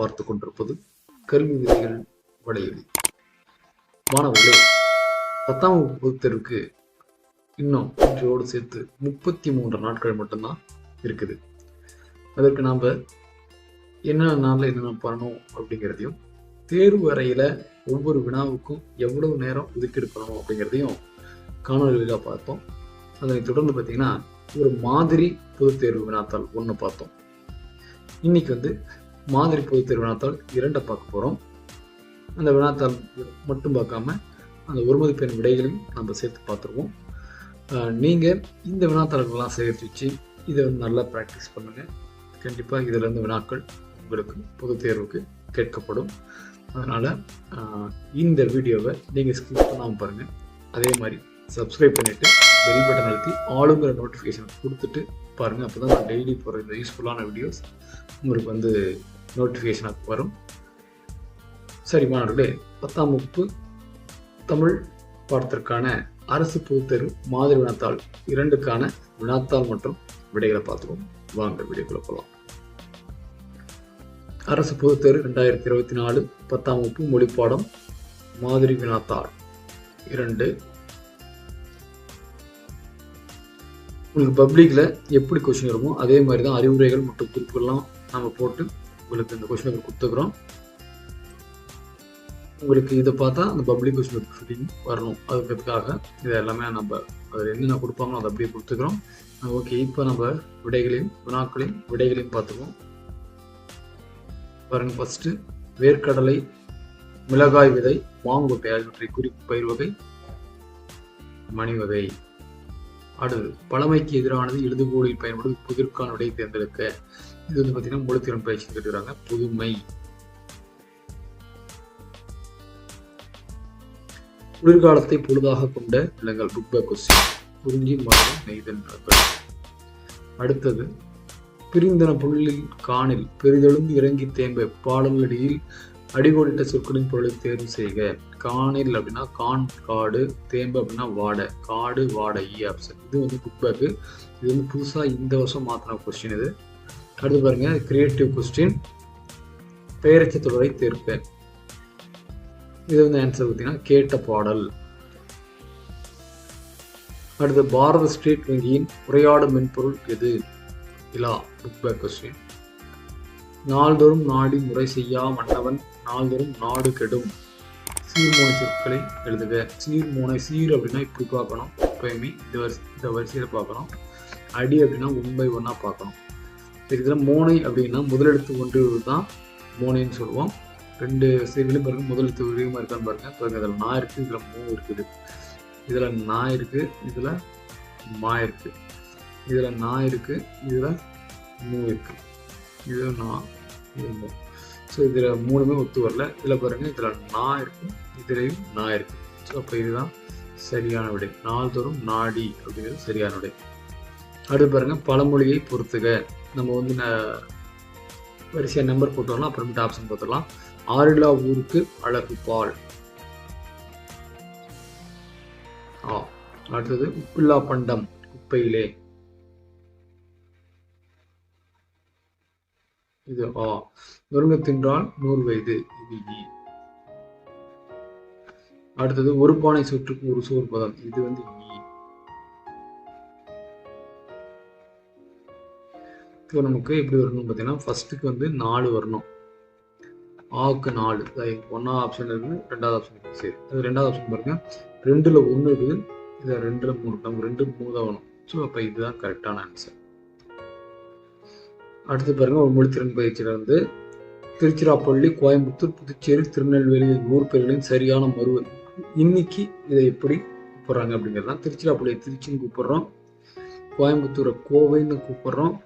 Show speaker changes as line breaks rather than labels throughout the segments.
பார்த்து கொண்டிருப்பது கல்வி விதிகள் வலையொலி. மாணவர்களே பத்தாம் வகுப்பு தேர்வுக்கு இன்னும் இன்றையோடு சேர்த்து முப்பத்தி மூன்று நாட்கள் மட்டும்தான் இருக்குது. அதற்கு நாம் என்னென்ன நாளில் என்னென்ன பண்ணணும் அப்படிங்கிறதையும் தேர்வு அறையில் ஒவ்வொரு வினாவுக்கும் எவ்வளவு நேரம் ஒதுக்கீடு பண்ணணும் அப்படிங்கிறதையும் காணொலிகளாக பார்த்தோம். அதனைத் தொடர்ந்து பார்த்தீங்கன்னா ஒரு மாதிரி பொதுத்தேர்வு வினாத்தாள் ஒன்று பார்த்தோம். இன்னைக்கு வந்து மாதிரி பொதுத்தேர் வினாத்தால் வினாத்தாள் இரண்டை பார்க்க போகிறோம் அந்த வினாத்தாள் மட்டும் பார்க்காம அந்த ஒரு மதிப்பெண் விடைகளையும் நம்ம சேர்த்து பார்த்துருவோம். நீங்கள் இந்த வினாத்தாள்கள்லாம் சேகரித்து வச்சு இதை வந்து நல்லா ப்ராக்டிஸ் பண்ணுங்கள் கண்டிப்பாக இதிலேருந்து வினாக்கள் உங்களுக்கு பொதுத் தேர்வுக்கு கேட்கப்படும். அதனால் இந்த வீடியோவை நீங்கள் ஸ்கிப் பண்ணாமல் பாருங்கள் அதே மாதிரி சப்ஸ்கிரைப் பண்ணிவிட்டு பெல் பட்டன் அழுத்தி ஆளுங்கிற நோட்டிஃபிகேஷன் கொடுத்துட்டு பாருங்கள் அப்போ தான் நான் டெய்லி போகிற இந்த யூஸ்ஃபுல்லான வீடியோஸ் உங்களுக்கு வந்து நோட்டிஃபிகேஷனாக வரும். சரி மாணவர்களே பத்தாம் வகுப்பு தமிழ் பாடத்திற்கான அரசு பொதுத்தேர்வு மாதிரி வினாத்தாள் இரண்டுக்கான வினாத்தாள் மற்றும் விடைகளை பார்த்துக்கோம் வாங்க விடைகளை போகலாம். அரசு பொதுத்தேர்வு ரெண்டாயிரத்தி இருபத்தி நாலு பத்தாம் வகுப்பு மொழிப்பாடம் மாதிரி வினாத்தாள். இரண்டு. உங்களுக்கு பப்ளிக்கில் எப்படி கொஷின் வருமோ அதே மாதிரி தான் அறிவுரைகள் மற்றும் குறிப்புகள்லாம் நம்ம போட்டு உங்களுக்கு இந்த கொஷின் கொடுத்துக்கிறோம் உங்களுக்கு இதை பார்த்தா அந்த பப்ளிக் கொஷின் ஃபிட்டிங் வரணும். அதுக்கு இது எல்லாமே நம்ம அதில் என்னென்ன கொடுப்பாங்களோ அதை அப்படியே கொடுத்துக்கிறோம் ஓகே இப்போ நம்ம விடைகளையும் வினாக்களையும் விடைகளையும் பார்த்துக்குவோம். பாருங்க ஃபஸ்ட்டு வேர்க்கடலை மிளகாய் விதை மாங்கொட்டை ஆகியவற்றை குறிப்பு பயிர் வகை மணி வகை. அடுத்து பழமைக்கு எதிரானது எழுதுகோலில் பயன்படும் புதிர்கான விடை தேர்ந்தெடுக்க. இது வந்து பார்த்தீங்கன்னா முழுத்திறன் பயிற்சி கேட்டுக்கிறாங்க புதுமை. குளிர்காலத்தை பொழுதாக கொண்ட விலங்கல் புக் பேக் கொஸ்டின் குறிஞ்சி மரம் நெய்தல் அடுத்தது பிரிந்தன புள்ளில் காணில் பெரிதெழுந்து இறங்கி தேம்ப பாடல் அடிகோடிட்ட சொற்களின் பொருளை தேர்வு செய்க. காணில் அப்படின்னா கான் காடு தேம்ப அப்படின்னா வாடை காடு வாடை இ ஆப்ஷன் இது வந்து குக்பேக்கு இது வந்து புதுசாக இந்த வருஷம் மாற்றின கொஸ்டின் இது. அடுத்து பாருங்க கிரியேட்டிவ் கொஸ்டின் பெயரச்ச தொடரை தீர்ப்பேன். இது வந்து ஆன்சர் பார்த்தீங்கன்னா கேட்ட பாடல். அடுத்து பாரத ஸ்டேட் வங்கியின் உரையாடும் மென்பொருள் எது? இலா புக் பேக் கொஸ்டின் நாள்தோறும் நாடி முறை செய்யா மன்னவன் நாள்தோறும் நாடு கெடும். சீர்மோனை சொற்களை எழுதுக. சீர்மோனை சீர் அப்படின்னா இப்படி பார்க்கணும். எப்பயுமே இந்த வரிசை இந்த வரிசையில் பார்க்கணும். அடி அப்படின்னா உண்மை ஒன்றா பார்க்கணும். இதில் மோனை அப்படின்னா முதலெடுத்து ஒன்று தான் மோனைன்னு சொல்லுவோம். ரெண்டு சீர்களும் பாருங்க முதலெடுத்து விரிவமாக இருக்கான்னு பாருங்க. பாருங்க இதில் நான் இருக்குது இதில் மூ இருக்குது. இதில் நான் இருக்குது இதில் மா இருக்குது இதில் நான் இருக்குது இதில் மூ இருக்குது இது நான் இது மூ. ஸோ இதில் மூணுமே ஒத்து வரல. இதில் பாருங்கள் இதில் நான் இருக்கும் இதுலேயும் நான் இருக்குது ஸோ அப்போ இதுதான் சரியான விடை. நாள்தோறும் நாடி அப்படிங்கிறது சரியான விடை. அடுத்து பாருங்கள் பழமொழியை பொறுத்துக. நம்ம வந்து வரிசையாக நம்பர் போட்டுடலாம் அப்புறமேட்டு ஆப்ஷன் போட்டுடலாம். ஆறிலா ஊருக்கு அழகு பால். ஆ அடுத்தது உப்பில்லா பண்டம் குப்பையிலே. இது ஆ நொறுங்க தின்றால் நூறு வயது இது இ அடுத்தது ஒரு பானை சுற்றுக்கு ஒரு சோறு பதம் இது வந்து இ இப்போ நமக்கு எப்படி வரணும் பார்த்தீங்கன்னா ஃபர்ஸ்ட்டுக்கு வந்து நாலு வரணும். ஆக்கு நாலு. ஒன்றாவது ஆப்ஷன் இருக்குது ரெண்டாவது ஆப்ஷன் இருக்குது சரி அது ரெண்டாவது ஆப்ஷன் பாருங்க. ரெண்டில் ஒன்று இருக்குது இதில் ரெண்டில் மூணு. நமக்கு ரெண்டு மூணு தான் வேணும் ஸோ அப்போ இதுதான் கரெக்டான ஆன்சர் அடுத்து பாருங்கள் ஒரு மொழித்திறன் பயிற்சியில் வந்து திருச்சிராப்பள்ளி கோயம்புத்தூர் புதுச்சேரி திருநெல்வேலி ஊர் பேர்களின் சரியான மறுவை இன்னைக்கு இதை எப்படி கூப்பிட்றாங்க அப்படிங்கிறது தான் திருச்சிராப்பள்ளியை திருச்சின்னு கூப்பிட்றோம். கோயம்புத்தூரை கோவைன்னு கூப்பிட்றோம்.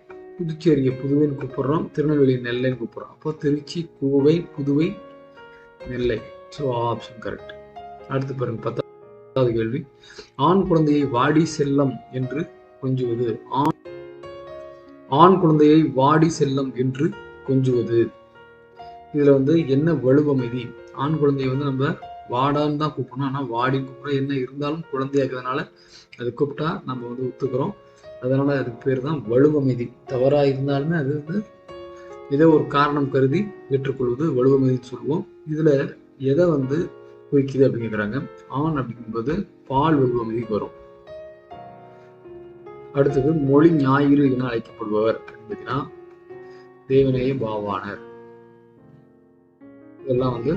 புதுச்சேரியை புதுவைன்னு கூப்பிட்றோம் திருநெல்வேலி நெல்லைன்னு கூப்பிட்றோம். அப்போ Trichy Kovai Puduvai Nellai. So option correct அடுத்து பாருங்க பத்தாவது கேள்வி. ஆண் குழந்தையை வாடி செல்லம் என்று கொஞ்சுவது. ஆண் ஆண் குழந்தையை வாடி செல்லம் என்று கொஞ்சுவது. இதில் வந்து என்ன வலுவமைதி? ஆண் குழந்தையை வந்து நம்ம வாடான்னு தான் கூப்பிடணும். ஆனால் வாடின்னு கூப்பிட்றோம். என்ன இருந்தாலும் குழந்தையாக்குறதுனால அது கூப்பிட்டா நம்ம வந்து ஒத்துக்கிறோம். அதனால அதுக்கு பேர் தான் வலுவமைதி. தவறாக இருந்தாலுமே அது வந்து ஏதோ ஒரு காரணம் கருதி ஏற்றுக்கொள்வது வலுவமதின்னு சொல்லுவோம். இதுல எதை வந்து குறிக்குது அப்படின்னு ஆண் அப்படிங்கும்போது பால் வலுவமதிக்கு வரும். அடுத்தது மொழி ஞாயிறு என அழைக்கப்படுபவர் அப்படின்னா பார்த்தீங்கன்னா தேவநேய இதெல்லாம் வந்து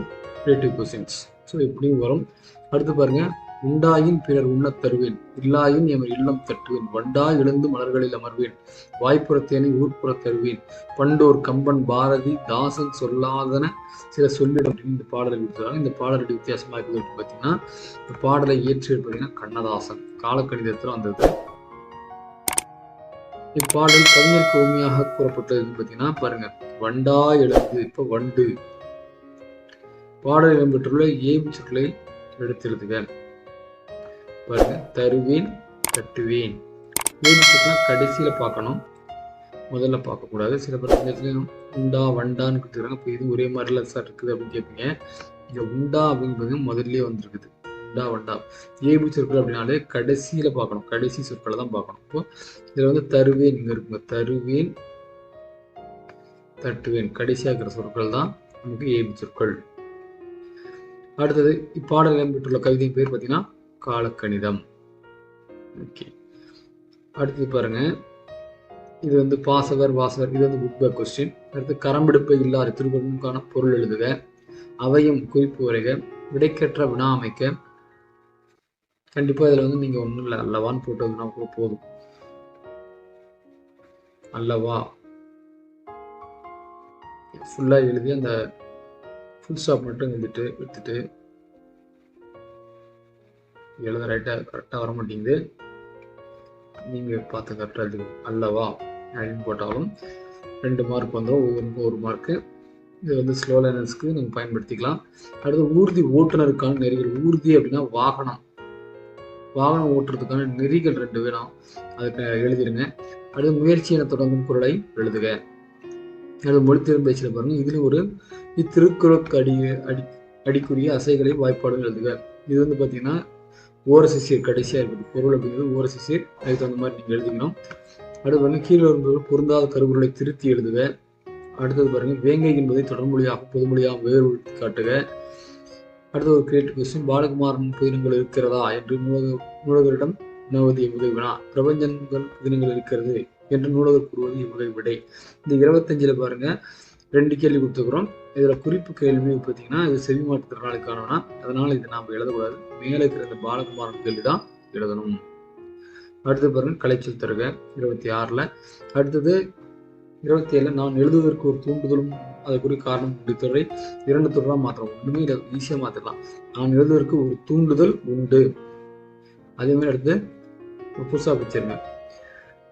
ரிலேட்டிவ் கொஸ்டின்ஸ் ஸோ இப்படியும் வரும். அடுத்து பாருங்க. உண்டாயின் பிறர் உண்ணத் தருவேன். இல்லாயின் எமர் இல்லம் தட்டுவேன். வண்டா எழுந்து மலர்களில் அமர்வேன். வாய்ப்புறத்தேனை ஊர்ப்புறத் தருவேன். பண்டோர் கம்பன் பாரதி தாசன் சொல்லாதன சில சொல்லிட இந்த பாடலை கொடுத்துருக்காங்க இந்த பாடலுடைய வித்தியாசமா இருக்குது பார்த்தீங்கன்னா இந்த பாடலை இயற்றியது பார்த்தீங்கன்னா கண்ணதாசன். காலக்கணிதத்தில் வந்தது. இப்பாடல் கவிஞருக்கு உண்மையாக கூறப்பட்டது பார்த்தீங்கன்னா பாருங்க. வண்டா எழுந்து இப்ப வண்டு. பாடல் இடம்பெற்றுள்ள ஏம் சொற்களை எடுத்து பாருங்க தருவேன் தட்டுவேன் ஏபி கடைசியில் பார்க்கணும். முதல்ல பார்க்கக்கூடாது. சில பேர் உண்டா வண்டான்னு கொடுத்துருக்காங்க. இப்போ இது ஒரே மாதிரில சார் இருக்குது அப்படின்னு கேட்பீங்க. இங்கே உண்டா அப்படிங்கிறது முதல்லயே வந்திருக்குது. உண்டா வண்டா. ஏபி சொற்கள் அப்படின்னாலே கடைசியில் பார்க்கணும். கடைசி சொற்களை தான் பார்க்கணும். இப்போ இதில் வந்து தருவேன் இங்கே இருக்குங்க. தருவேன் தட்டுவேன். கடைசியாக இருக்கிற சொற்கள் தான் நமக்கு ஏபி சொற்கள். அடுத்தது இப்பாடல் இடம்பெற்றுள்ள கவிதையின் பேர் பார்த்தீங்கன்னா காலக்கணிதம். ஓகே அடுத்து பாருங்க. இது வந்து பாசகர் வாசகர் இது வந்து புக் பேக் கொஸ்டின் அடுத்து கரம்பெடுப்பு இல்லாத திருக்குறளுக்கான பொருள் எழுதுக. அவையும் குறிப்பு வரைக. விடைக்கற்ற வினா அமைக்க. கண்டிப்பா இதுல வந்து நீங்க ஒண்ணும் இல்லை அல்லவான்னு போட்டதுன்னா கூட போதும். அல்லவா? ஃபுல்லா எழுதி அந்த ஃபுல் ஸ்டாப் மட்டும் எழுதிட்டு எடுத்துட்டு எழுத ரைட்டாக கரெக்டாக வர மாட்டேங்குது நீங்கள் பார்த்து கரெக்டாக எழுதுங்க. அல்லவா? அப்படின்னு போட்டாலும் ரெண்டு மார்க் வந்துடும் ஒவ்வொருக்கும் ஒரு மார்க்கு இது வந்து ஸ்லோ லேர்னர்ஸ்க்கு நீங்கள் பயன்படுத்திக்கலாம். அடுத்து ஊர்தி ஓட்டுநருக்கான நெறிகள். ஊர்தி அப்படின்னா வாகனம். வாகனம் ஓட்டுறதுக்கான நெறிகள் ரெண்டு வேணும். அதுக்கு எழுதிருங்க. அடுத்து முயற்சி என தொடங்கும் குரலை எழுதுக. அது மொழி பேச்சில் பாருங்கள் இதுலேயும் ஒரு திருக்குறளுக்கு அடி அடி அடிக்குரிய அசைகளை வாய்ப்பாடும் எழுதுக. இது வந்து பார்த்தீங்கன்னா ஓரசிசியர் கடைசியாக இருக்குது பொருள் அப்படிங்கிறது ஓரசிசியர் அதுக்கு தகுந்த மாதிரி நீங்கள் எழுதிக்கணும். அடுத்து பாருங்க கீழே வரும்போது பொருந்தாத கருவுகளை திருத்தி எழுதுக. அடுத்தது பாருங்கள் வேங்கை என்பதை தொடர்மொழியாக பொதுமொழியாக வேறு காட்டுக. அடுத்து ஒரு கிரியேட்டிவ் கொஸ்டின் பாலகுமாரன் புதினங்கள் இருக்கிறதா என்று நூலக நூலகரிடம் வினவதி உதவினா வினா பிரபஞ்சங்கள் புதினங்கள் இருக்கிறது என்று நூலகர் கூறுவது இவ்வகை விடை. இந்த இருபத்தஞ்சில் பாருங்கள் ரெண்டு கேள்வி கொடுத்துக்கிறோம் இதில் குறிப்பு கேள்வி பார்த்தீங்கன்னா இது செவி மாற்றுத்திறனாளிக்கானனா அதனால் இது நாம் எழுதக்கூடாது. மேலே இருக்கிற இந்த பாலகுமாரன் கேள்வி தான் எழுதணும். அடுத்து பாருங்கள் கலைச்சல் தருக இருபத்தி ஆறில். அடுத்தது இருபத்தி ஏழில் நான் எழுதுவதற்கு ஒரு தூண்டுதலும் அதற்குரிய காரணம் உண்டு இரண்டு தொடராக மாற்றலாம் ஒன்றுமே இதை ஈஸியாக மாற்றலாம் நான் எழுதுவதற்கு ஒரு தூண்டுதல் உண்டு. அதே மாதிரி அடுத்து ஒரு புதுசாக வச்சிருங்க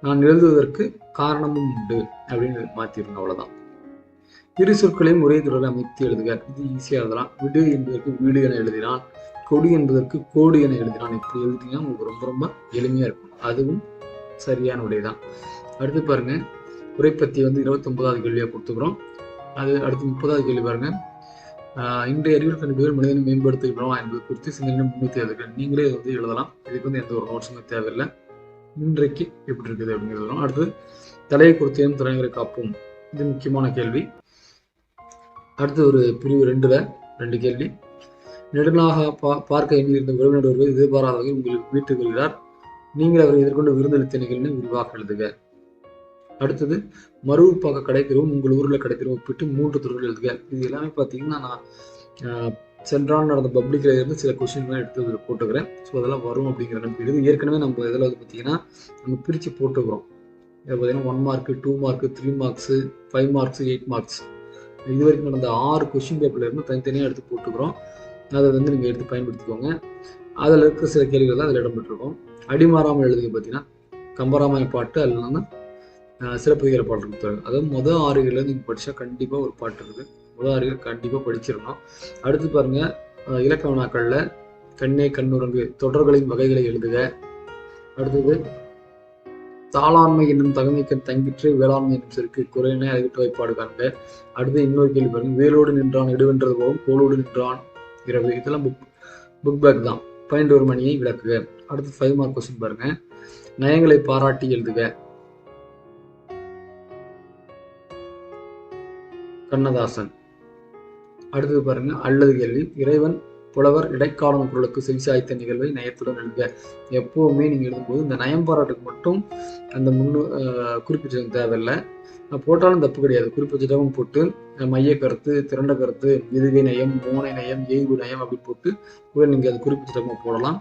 நான் எழுதுவதற்கு காரணமும் உண்டு அப்படின்னு மாத்திருங்க அவ்வளோதான் இரு சொற்களையும் ஒரே தொடரில் அமைத்து எழுதுக. இது ஈஸியாக எழுதலாம். விடு என்பதற்கு வீடு என எழுதினான் கொடி என்பதற்கு கோடு என எழுதினான் இப்படி எழுதிட்டீங்கன்னா உங்களுக்கு ரொம்ப ரொம்ப எளிமையாக இருக்கும். அதுவும் சரியான உடையதான் அடுத்து பாருங்க. உரைப்பத்தி வந்து இருபத்தொன்பதாவது கேள்வியாக கொடுத்துக்கிறோம். அது அடுத்து முப்பதாவது கேள்வி பாருங்க. இன்றைய அறிவியல் கண்டுபிடிகள் மனிதனை மேம்படுத்துகிறோம் என்பது குறித்து சிந்தனை முன்னூற்றி அதுக்கு நீங்களே வந்து எழுதலாம். இதுக்கு வந்து எந்த ஒரு நோட்ஸுமே தேவையில்லை. இன்றைக்கு எப்படி இருக்குது அப்படிங்கிறது அடுத்து தலையை கொடுத்தேன் திறன்களை காப்போம். இது முக்கியமான கேள்வி. அடுத்து ஒரு பிரிவு ரெண்டுல ரெண்டு கேள்வி. நெடுநாக பா பார்க்க எண்ணியிருந்த உறவினர் ஒருவர் எதிர்பாராத வகையில் உங்களுக்கு வீட்டுக் கொள்கிறார். நீங்கள் அவரை எதிர்கொண்டு விருந்தளித்த நிகழ்வு விரிவாக எழுதுக. அடுத்தது மறுவுப்பாக்க கடைத்தெருவும் உங்கள் ஊரில் கடைத்தெருவும் ஒப்பிட்டு மூன்று துறைகள் எழுதுக. இது எல்லாமே பார்த்தீங்கன்னா நான் சென்றான் நடந்த பப்ளிக்ல இருந்து சில கொஸ்டின்லாம் எடுத்து போட்டுக்கிறேன். ஸோ அதெல்லாம் வரும் அப்படிங்கிற நம்பிக்கை இது ஏற்கனவே நம்ம இதில் வந்து பார்த்தீங்கன்னா நம்ம பிரித்து போட்டுக்கிறோம். இதில் பார்த்தீங்கன்னா one mark two mark three marks five marks eight marks இது வரைக்கும் நடந்த ஆறு கொஷின் பேப்பர்ல இருந்து தனித்தனியாக எடுத்து போட்டுக்கிறோம். அதை வந்து நீங்கள் எடுத்து பயன்படுத்திக்கோங்க. அதில் இருக்கிற சில கேள்விகள் தான் அதில் இடம்பெற்றிருக்கும். அடிமாறாமல் எழுதுங்க பார்த்தீங்கன்னா கம்பராமாயண பாட்டு அதில் சிறப்புகிற பாட்டு கொடுத்தாங்க அதாவது மொதல் ஆறுகளில் நீங்கள் படித்தா கண்டிப்பாக ஒரு பாட்டு இருக்குது. முதல் ஆறுகள் கண்டிப்பாக படிச்சிடணும். அடுத்து பாருங்க இலக்கண நாக்களில் கண்ணே கண்ணுரங்கு தொடர்களின் வகைகளை எழுதுக. அடுத்தது தாளாண்மை என்னும் தகமைக்கண் தங்கிற்று வேளாண்மை என்னும் சிறுக்கு குறையினை அறிவிட்டு வைப்பாடு காண்க அடுத்து இன்னொரு கேள்வி பாருங்க. வேலோடு நின்றான் இடுவென்றது போகும் கோலோடு நின்றான் இரவு. இதெல்லாம் புக் புக் பேக் தான். பன்னெண்டு ஒரு மணியை விளக்குக. அடுத்து ஃபைவ் மார்க் கொஸ்டின் பாருங்க. நயங்களை பாராட்டி எழுதுக. கண்ணதாசன். அடுத்தது பாருங்க. அல்லது கேள்வி. இறைவன் புலவர் இடைக்காலம் குரலுக்கு செவிசாய்த்த நிகழ்வை நயத்துடன் எழுதுக. எப்போவுமே நீங்கள் எழுதும்போது இந்த நயம் பாராட்டுக்கு மட்டும் அந்த முன்னு குறிப்பிட்டது தேவையில்லை. போட்டாலும் தப்பு கிடையாது. குறிப்பிட்டவும் போட்டு மைய கருத்து திரண்ட கருத்து இதுவே நயம் மோனை நயம் ஏய்வு நயம் அப்படின்னு போட்டு கூட நீங்கள் அது குறிப்பிட்டிடமா போடலாம்.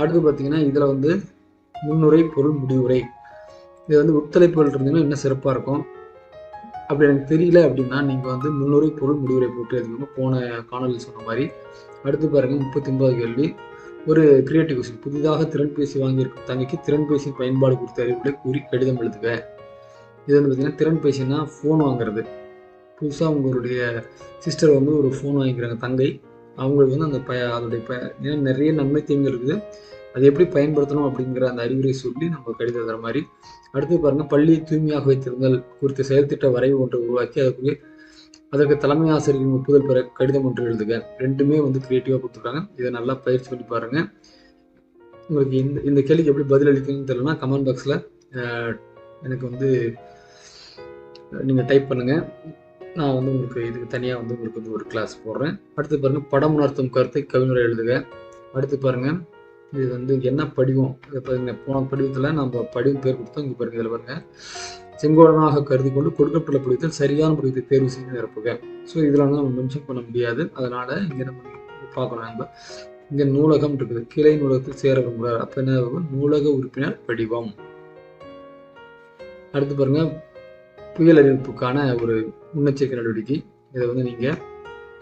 அடுத்து பார்த்தீங்கன்னா இதில் வந்து முன்னுரை பொருள் முடிவுரை. இது வந்து உட்தலைப்புகள் இருந்தீங்கன்னா இன்னும் சிறப்பாக இருக்கும். அப்படி எனக்கு தெரியல அப்படின்னா நீங்கள் வந்து முன்னுரை பொருள் முடிவுரை போட்டு அதுக்கு போன காணொலி சொன்ன மாதிரி அடுத்து பாருங்க முப்பத்தி ஒன்பது கேள்வி. ஒரு கிரியேட்டிவ் கொஸ்டின் புதிதாக திறன்பேசி வாங்கியிருக்கும் தங்கைக்கு திறன்பேசியின் பயன்பாடு குறித்த அறிவுகளை கூறி கடிதம் எழுதுக. இது வந்து பார்த்தீங்கன்னா திறன்பேசினா ஃபோன் வாங்குறது. புதுசாக உங்களுடைய சிஸ்டர் வந்து ஒரு ஃபோன் வாங்கிக்கிறாங்க தங்கை. அவங்களுக்கு வந்து அந்த ப அதோடைய ப ஏன்னா நிறைய நன்மை தீங்கு இருக்குது. அதை எப்படி பயன்படுத்தணும் அப்படிங்கிற அந்த அறிவுரை சொல்லி நம்ம கடிதம் தர மாதிரி. அடுத்து பாருங்க பள்ளியை தூய்மையாக வைத்திருந்தல் குறித்த செயல்திட்ட வரைவு ஒன்றை உருவாக்கி அதற்கு அதற்கு தலைமை ஆசிரியரின் ஒப்புதல் பெற கடிதம் ஒன்று எழுதுக. ரெண்டுமே வந்து கிரியேட்டிவாக கொடுத்துருக்காங்க. இதை நல்லா பயிற்சி பண்ணி பாருங்க. உங்களுக்கு இந்த இந்த கேள்விக்கு எப்படி பதில் அளிக்கணும்னு தெரியலனா கமெண்ட் பாக்ஸில் எனக்கு வந்து நீங்கள் டைப் பண்ணுங்க. நான் வந்து உங்களுக்கு இதுக்கு தனியாக வந்து உங்களுக்கு வந்து ஒரு கிளாஸ் போடுறேன். அடுத்து பாருங்க படம் உணர்த்தும் கருத்தை கவிஞரை எழுதுக. அடுத்து பாருங்கள் இது வந்து என்ன படிவம்? இதை பாருங்க போன படிவத்தில் நம்ம படிவம் பேர் கொடுத்தோம். இங்கே பாருங்க இதில் பாருங்க. செங்கோடனாக கருதி கொண்டு கொடுக்கப்பட்ட படிவத்தில் சரியான படிவத்தை தேர்வு செய்து நிரப்புக. ஸோ இதில் வந்து நம்ம மென்ஷன் பண்ண முடியாது. அதனால இங்கே நம்ம பார்க்கணும் நம்ம இங்கே நூலகம் இருக்குது. கிளை நூலகத்தில் சேர விரும்புகிறார் அப்போ என்ன நூலக உறுப்பினர் படிவம். அடுத்து பாருங்க புயல் அறிவிப்புக்கான ஒரு முன்னெச்சரிக்கை நடவடிக்கை. இதை வந்து நீங்கள்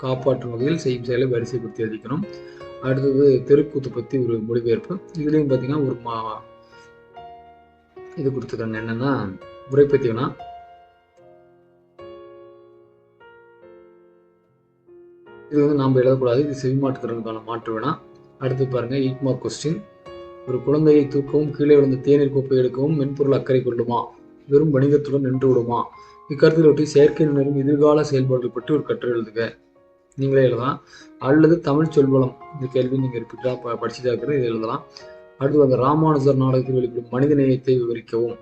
காப்பாற்றும் வகையில் செய்யும் செயலை வரிசைப்படுத்தி எழுதிக்கணும் அடுத்தது தெருக்கூத்து பற்றி ஒரு மொழிபெயர்ப்பு. இதுலேயும் பார்த்தீங்கன்னா ஒரு மா இது கொடுத்துருக்காங்க. என்னன்னா உரைப்பத்தி இது வந்து நாம் எழுதக்கூடாது. இது செவிமாற்றுத்திறனுக்கான மாற்று வேணா அடுத்து பாருங்க ஈக்மா கொஸ்டின் ஒரு குழந்தையை தூக்கவும் கீழே விழுந்த தேநீர் கோப்பை எடுக்கவும் மென்பொருள் அக்கறை கொள்ளுமா? வெறும் வணிகத்துடன் நின்று விடுமா? இக்கருத்தில் ஒட்டி செயற்கை நுண்ணறிவும் எதிர்கால செயல்பாடுகள் பற்றி ஒரு கட்டுரை எழுதுக. நீங்களே எழுதலாம். அல்லது தமிழ் சொல்வளம் இந்த கேள்வி நீங்கள் ரிப்பீட்டாக படிச்சுட்டா இருக்கிறது இது எழுதலாம். அடுத்து அந்த ராமானுஜர் நாடகத்தில் வெளிப்படும் மனித நேயத்தை விவரிக்கவும்.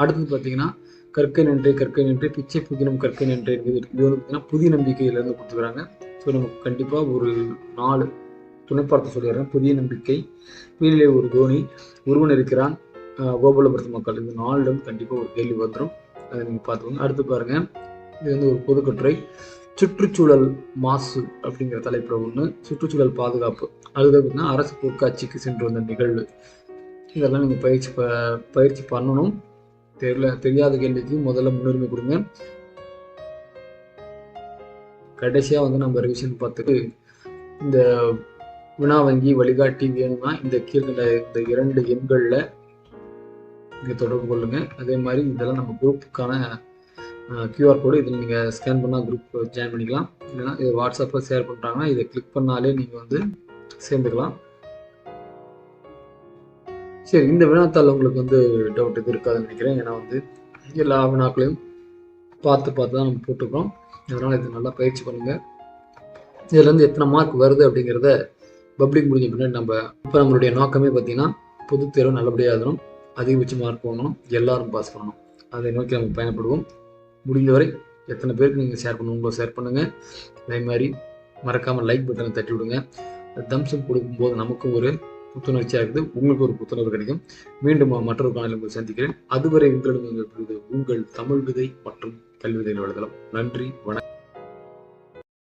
அடுத்தது பார்த்தீங்கன்னா கற்கை நன்றி கற்கை நன்றே பிச்சை புதினம் கற்கை நன்றி இது இது வந்து பார்த்தீங்கன்னா புதிய நம்பிக்கையிலேருந்து கொடுத்துக்கிறாங்க ஸோ நமக்கு கண்டிப்பாக ஒரு நாலு துணைப்பார்த்து சொல்லிடுறேன். புதிய நம்பிக்கை வீரிலே ஒரு தோனி ஒருவன் இருக்கிறான் கோபாலபுரத்து மக்கள். இந்த நாளிடம் கண்டிப்பாக ஒரு கேள்வி வந்துடும் அதை நீங்கள் பார்த்துக்கோங்க. அடுத்து பாருங்கள் இது வந்து ஒரு பொதுக்கட்டுரை. சுற்றுச்சூழல் மாசு அப்படிங்கிற தலைப்பில் ஒன்று சுற்றுச்சூழல் பாதுகாப்பு. அது பார்த்தீங்கன்னா அரசு பொருட்காட்சிக்கு சென்று வந்த நிகழ்வு. இதெல்லாம் நீங்கள் பயிற்சி ப பயிற்சி பண்ணணும். தெரியல தெரியாத கேள்விக்கு முதல்ல முன்னுரிமை கொடுங்க. கடைசியாக வந்து நம்ம ரிவிஷன் பார்த்துட்டு இந்த வினா வங்கி வழிகாட்டி வேணும்னா இந்த கீழ்நிலை இந்த இரண்டு எண்களில் நீங்கள் தொடர்பு கொள்ளுங்கள் அதே மாதிரி இதெல்லாம் நம்ம குரூப்புக்கான கியூஆர் கோடு இதில் நீங்கள் ஸ்கேன் பண்ணால் குரூப் ஜாயின் பண்ணிக்கலாம். இல்லைன்னா இது வாட்ஸ்அப்பில் ஷேர் பண்ணுறாங்கன்னா இதை கிளிக் பண்ணாலே நீங்கள் வந்து சேர்ந்துக்கலாம். சரி இந்த வினாத்தாள் உங்களுக்கு வந்து டவுட் எதுவும் இருக்காதுன்னு நினைக்கிறேன். ஏன்னா வந்து எல்லா வினாக்களையும் பார்த்து பார்த்து தான் நம்ம போட்டுக்கிறோம். அதனால் இது நல்லா பயிற்சி பண்ணுங்கள் இதுலேருந்து எத்தனை மார்க் வருது அப்படிங்கிறத பப்ளிக் முடிஞ்ச பின்னாடி நம்ம இப்போ நம்மளுடைய நோக்கமே பார்த்தீங்கன்னா பொதுத் தேர்வு நல்லபடியாக எழுதணும் அதிகபட்ச மார்க் போகணும் எல்லாரும் பாஸ் பண்ணணும். அதை நோக்கி நம்ம பயணப்படுவோம். முடிந்தவரை எத்தனை பேருக்கு நீங்கள் ஷேர் பண்ணுவீங்களோ ஷேர் பண்ணுங்கள் அதே மாதிரி மறக்காமல் லைக் பட்டனை தட்டி விடுங்க. தம்சம் கொடுக்கும்போது நமக்கும் ஒரு புத்துணர்ச்சியாக இருக்குது. உங்களுக்கு ஒரு புத்துணர்வு கிடைக்கும். மீண்டும் மற்றொரு காலையில் உங்களை சந்திக்கிறேன். அதுவரை உங்களிடம் உங்கள் தமிழ் விதை மற்றும் கல்வி விதையில் நன்றி வணக்கம்.